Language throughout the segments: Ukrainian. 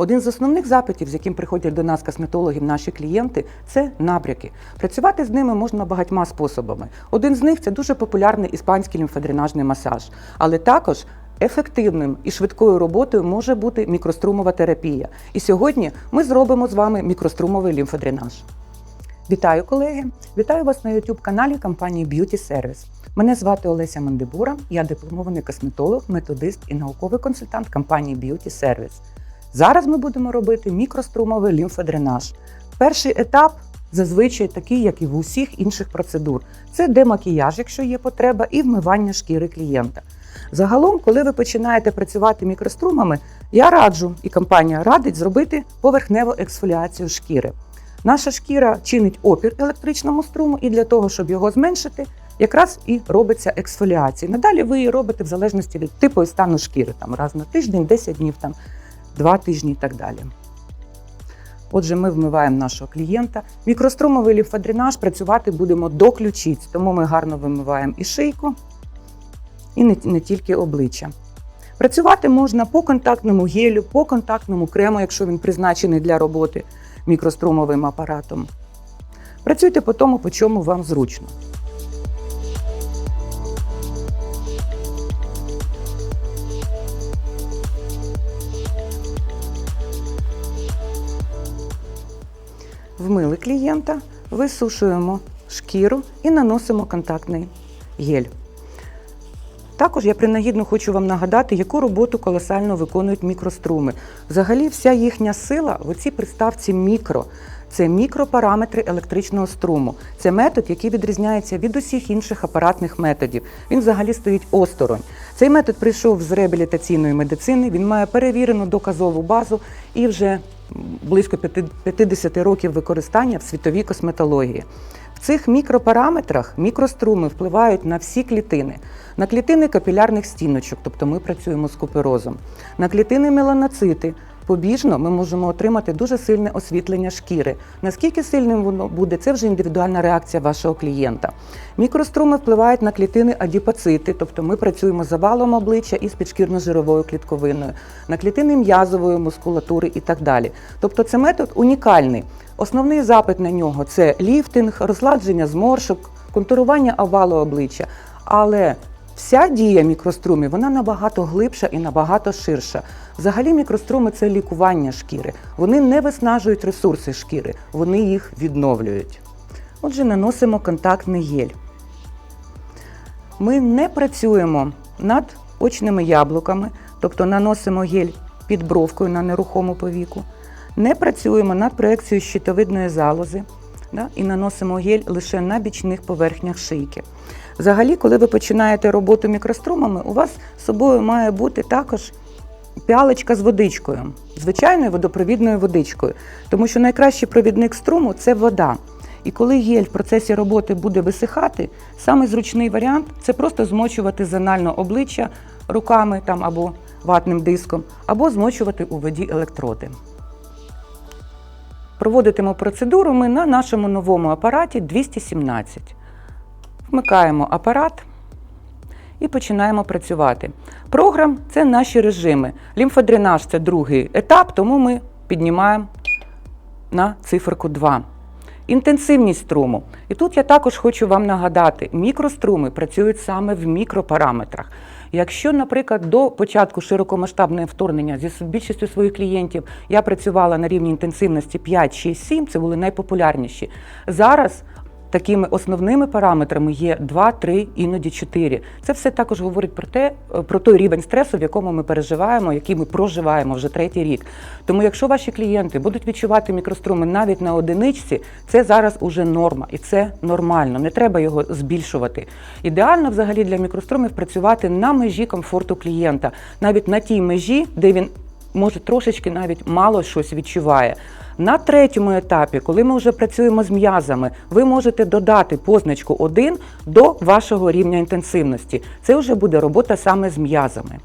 Один з основних запитів, з яким приходять до нас косметологів наші клієнти, це набряки. Працювати з ними можна багатьма способами. Один з них це дуже популярний іспанський лімфодренажний масаж, але також Ефективним і швидкою роботою може бути мікрострумова терапія. І сьогодні ми зробимо з вами мікрострумовий лімфодренаж. Вітаю, колеги! Вітаю вас на youtube каналі компанії Beauty Service. Мене звати Олеся Мандибура, я дипломований косметолог, методист і науковий консультант компанії Beauty Service. Зараз ми будемо робити мікрострумовий лімфодренаж. Перший етап зазвичай такий, як і в усіх інших процедур. Це демакіяж, якщо є потреба, і вмивання шкіри клієнта. Загалом, коли ви починаєте працювати мікрострумами, я раджу і компанія радить зробити поверхневу ексфоліацію шкіри. Наша шкіра чинить опір електричному струму, і для того, щоб його зменшити, якраз і робиться ексфоліація. Надалі ви її робите в залежності від типу і стану шкіри, там раз на тиждень, 10 днів, там 2 тижні і так далі. Отже, ми вмиваємо нашого клієнта. Мікрострумовий лімфодренаж працювати будемо до ключиць, тому ми гарно вимиваємо і шийку, і не, не тільки обличчя. Працювати можна по контактному гелю, по контактному крему, якщо він призначений для роботи мікрострумовим апаратом. Працюйте по тому, по чому вам зручно. Вмили клієнта, висушуємо шкіру і наносимо контактний гель. Також я принагідно хочу вам нагадати, яку роботу колосально виконують мікроструми. Взагалі, вся їхня сила в оцій приставці мікро. Це мікропараметри електричного струму. Це метод, який відрізняється від усіх інших апаратних методів. Він взагалі стоїть осторонь. Цей метод прийшов з реабілітаційної медицини. Він має перевірену доказову базу і вже близько 50 років використання в світовій косметології. В цих мікропараметрах мікроструми впливають на всі клітини, на клітини капілярних стіночок, тобто ми працюємо з куперозом, на клітини меланоцити. Побіжно ми можемо отримати дуже сильне освітлення шкіри. Наскільки сильним воно буде, це вже індивідуальна реакція вашого клієнта. Мікроструми впливають на клітини адіпоцити, тобто ми працюємо з завалом обличчя і з підшкірно-жировою клітковиною, на клітини м'язової мускулатури і так далі. Тобто це метод унікальний. Основний запит на нього це ліфтинг, розладження зморшок, контурування овалу обличчя. Але вся дія мікрострумів вона набагато глибша і набагато ширша. Взагалі, мікроструми це лікування шкіри. Вони не виснажують ресурси шкіри, вони їх відновлюють. Отже, наносимо контактний гель. Ми не працюємо над очними яблуками, тобто наносимо гель під бровкою на нерухому повіку. Не працюємо над проекцією щитовидної залози да, і наносимо гель лише на бічних поверхнях шийки. Взагалі, коли ви починаєте роботу мікрострумами, у вас з собою має бути також піалечка з водичкою, звичайною водопровідною водичкою, тому що найкращий провідник струму це вода. І коли гель в процесі роботи буде висихати, самий зручний варіант це просто змочувати зонально обличчя руками там або ватним диском, або змочувати у воді електроди. Проводитимемо процедуру ми на нашому новому апараті 217. Вмикаємо апарат і починаємо працювати. Програм це наші режими. Лімфодренаж це другий етап, тому ми піднімаємо на циферку 2. Інтенсивність струму. І тут я також хочу вам нагадати, мікроструми працюють саме в мікропараметрах. Якщо, наприклад, до початку широкомасштабного вторгнення зі більшістю своїх клієнтів я працювала на рівні інтенсивності 5, 6, 7, це були найпопулярніші. Зараз такими основними параметрами є 2, 3, іноді 4. Це все також говорить про те, про той рівень стресу, в якому ми переживаємо, який ми проживаємо вже третій рік. Тому, якщо ваші клієнти будуть відчувати мікроструми навіть на одиничці, це зараз уже норма, і це нормально. Не треба його збільшувати. Ідеально взагалі для мікрострумів працювати на межі комфорту клієнта, навіть на тій межі, де він може трошечки навіть мало щось відчуває. На третьому етапі, коли ми вже працюємо з м'язами, ви можете додати позначку 1 до вашого рівня інтенсивності. Це вже буде робота саме з м'язами.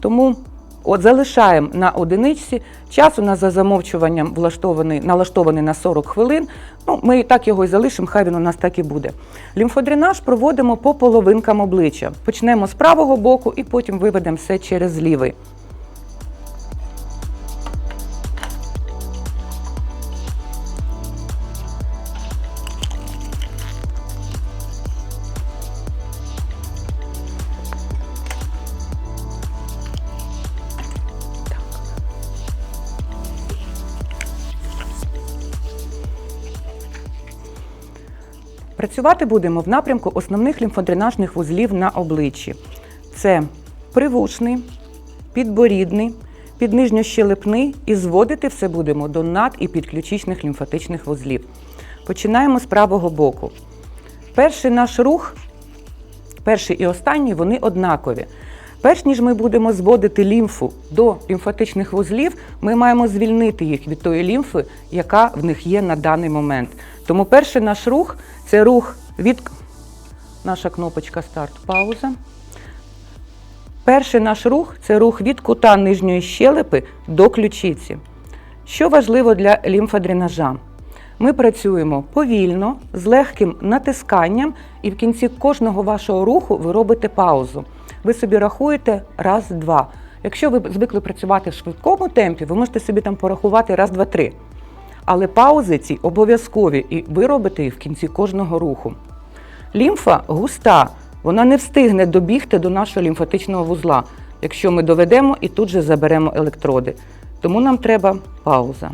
Тому от залишаємо на одиничці. Час у нас за замовчуванням влаштований, налаштований на 40 хвилин. Ну, Ми так його і залишимо, хай він у нас так і буде. Лімфодренаж проводимо по половинкам обличчя. Почнемо з правого боку і потім виведемо все через лівий. Працювати будемо в напрямку основних лімфодренажних вузлів на обличчі. Це привушний, підборідний, піднижньощелепний і зводити все будемо до над- і підключичних лімфатичних вузлів. Починаємо з правого боку. Перший наш рух, перший і останній, вони однакові. Перш ніж ми будемо зводити лімфу до лімфатичних вузлів, ми маємо звільнити їх від тої лімфи, яка в них є на даний момент. Тому перший наш рух це рух від наша кнопочка старт, пауза. Перший наш рух це рух від кута нижньої щелепи до ключиці. Що важливо для лімфодренажа? Ми працюємо повільно, з легким натисканням, і в кінці кожного вашого руху ви робите паузу. Ви собі рахуєте раз-два. Якщо ви звикли працювати в швидкому темпі, ви можете собі там порахувати раз, два, три. Але паузи ці обов'язкові, і ви робите їх в кінці кожного руху. Лімфа густа, вона не встигне добігти до нашого лімфатичного вузла, якщо ми доведемо і тут же заберемо електроди. Тому нам треба пауза.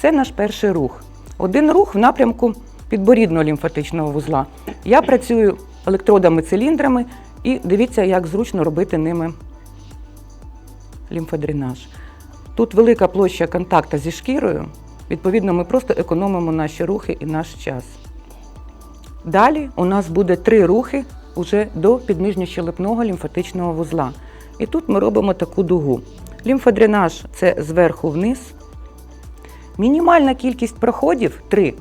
Це наш перший рух. Один рух в напрямку підборідного лімфатичного вузла. Я працюю електродами-циліндрами і дивіться, як зручно робити ними лімфодренаж. Тут велика площа контакту зі шкірою, відповідно, ми просто економимо наші рухи і наш час. Далі у нас буде три рухи уже до підміжньощелепного лімфатичного вузла. І тут ми робимо таку дугу. Лімфодренаж це зверху вниз. Мінімальна кількість проходів 3.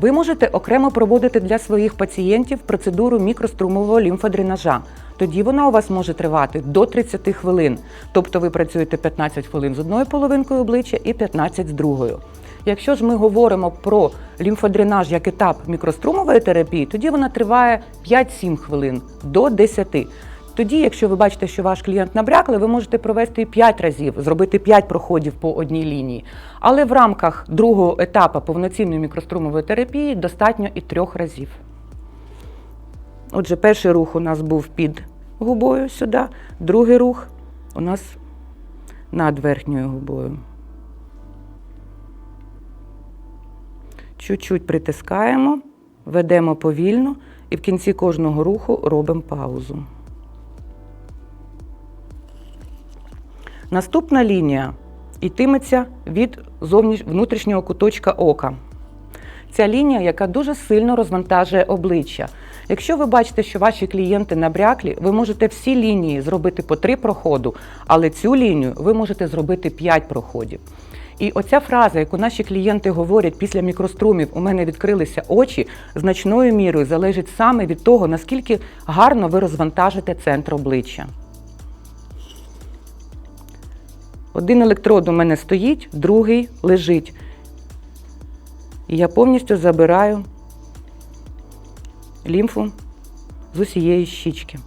Ви можете окремо проводити для своїх пацієнтів процедуру мікрострумового лімфодренажа. Тоді вона у вас може тривати до 30 хвилин. Тобто ви працюєте 15 хвилин з одною половинкою обличчя і 15 з другою. Якщо ж ми говоримо про лімфодренаж як етап мікрострумової терапії, тоді вона триває 5-7 хвилин до 10. Тоді, якщо ви бачите, що ваш клієнт набрякли, ви можете провести 5 разів, зробити 5 проходів по одній лінії. Але в рамках другого етапу повноцінної мікрострумової терапії достатньо і трьох разів. Отже, перший рух у нас був під губою сюди, другий рух у нас над верхньою губою. Чуть-чуть притискаємо, ведемо повільно і в кінці кожного руху робимо паузу. Наступна лінія йтиметься від зовніш... внутрішнього куточка ока. Ця лінія, яка дуже сильно розвантажує обличчя. Якщо ви бачите, що ваші клієнти набряклі, ви можете всі лінії зробити по три проходу, але цю лінію ви можете зробити 5 проходів. І оця фраза, яку наші клієнти говорять після мікрострумів, у мене відкрилися очі, значною мірою залежить саме від того, наскільки гарно ви розвантажите центр обличчя. Один електрод у мене стоїть, другий лежить. І я повністю забираю лімфу з усієї щічки.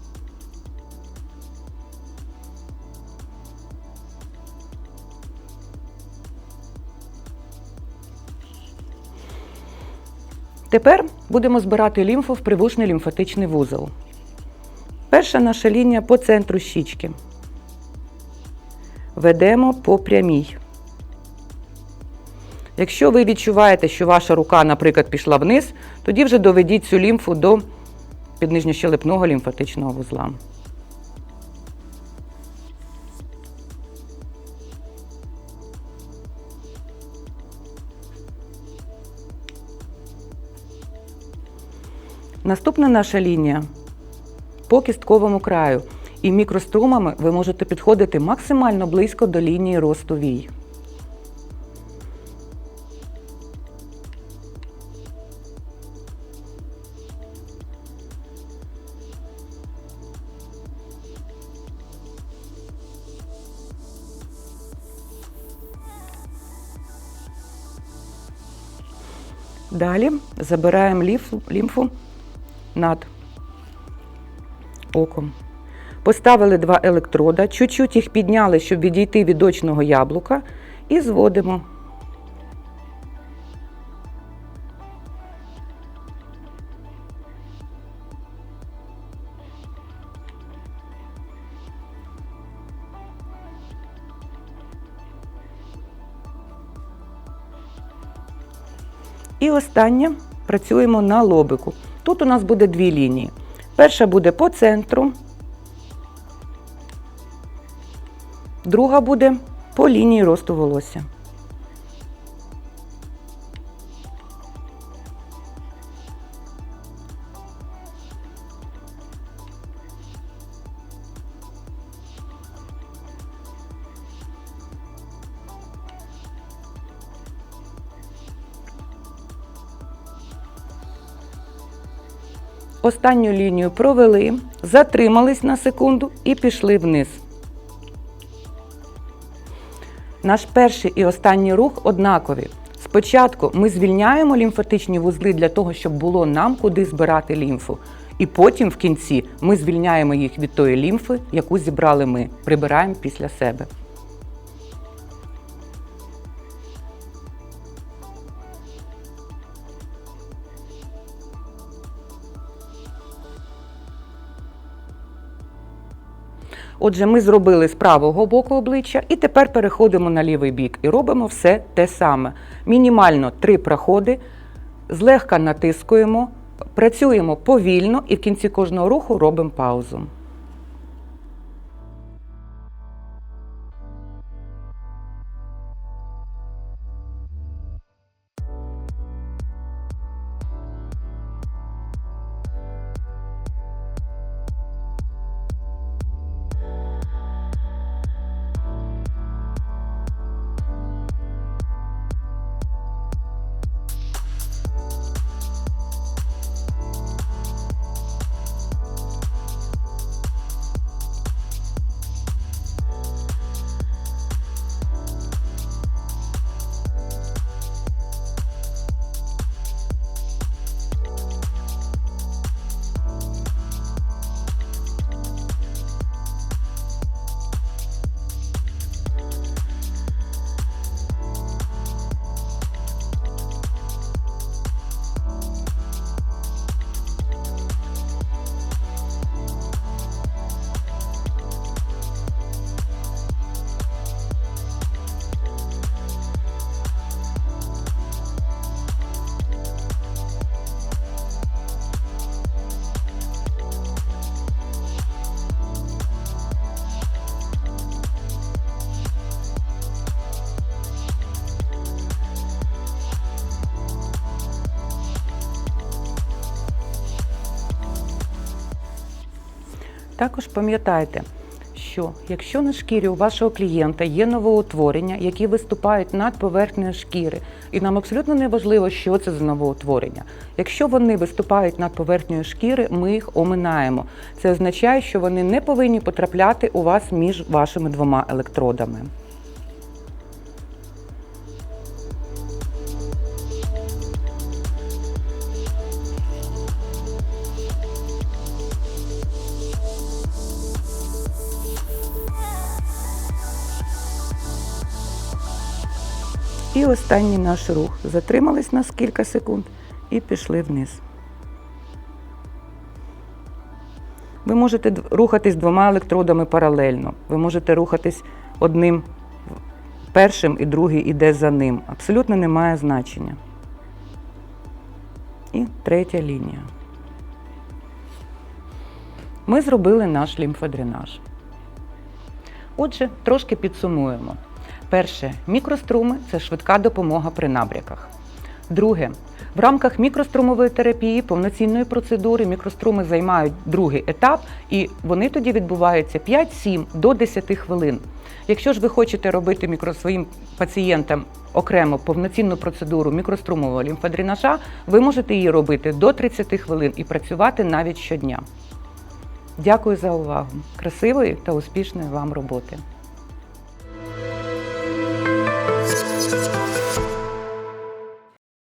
Тепер будемо збирати лімфу в привушний лімфатичний вузол. Перша наша лінія по центру щічки. Ведемо по прямій. Якщо ви відчуваєте, що ваша рука, наприклад, пішла вниз, тоді вже доведіть цю лімфу до піднижньощелепного лімфатичного вузла. Наступна наша лінія по кістковому краю. І мікрострумами ви можете підходити максимально близько до лінії росту вій. Далі забираємо лімфу, над оком. Поставили два електрода, чуть-чуть їх підняли, щоб відійти від очного яблука, і зводимо. І останнє працюємо на лобику. Тут у нас буде дві лінії. Перша буде по центру, друга буде по лінії росту волосся. Останню лінію провели, затримались на секунду і пішли вниз. Наш перший і останній рух однакові. Спочатку ми звільняємо лімфатичні вузли для того, щоб було нам куди збирати лімфу. І потім в кінці ми звільняємо їх від тої лімфи, яку зібрали ми, прибираємо після себе. Отже, ми зробили з правого боку обличчя і тепер переходимо на лівий бік і робимо все те саме. Мінімально три проходи, злегка натискуємо, працюємо повільно і в кінці кожного руху робимо паузу. Також пам'ятайте, що якщо на шкірі у вашого клієнта є новоутворення, які виступають над поверхнею шкіри, і нам абсолютно не важливо, що це за новоутворення. Якщо вони виступають над поверхнею шкіри, ми їх оминаємо. Це означає, що вони не повинні потрапляти у вас між вашими двома електродами. Останній наш рух. Затримались на кілька секунд і пішли вниз. Ви можете рухатись двома електродами паралельно. Ви можете рухатись одним першим і другий іде за ним. Абсолютно не має значення. І третя лінія. Ми зробили наш лімфодренаж. Отже, трошки підсумуємо. Перше, мікроструми це швидка допомога при набряках. Друге, в рамках мікрострумової терапії, повноцінної процедури, мікроструми займають другий етап, і вони тоді відбуваються 5-7 до 10 хвилин. Якщо ж ви хочете робити мікро своїм пацієнтам окремо повноцінну процедуру мікрострумового лімфодренажа, ви можете її робити до 30 хвилин і працювати навіть щодня. Дякую за увагу. Красивої та успішної вам роботи!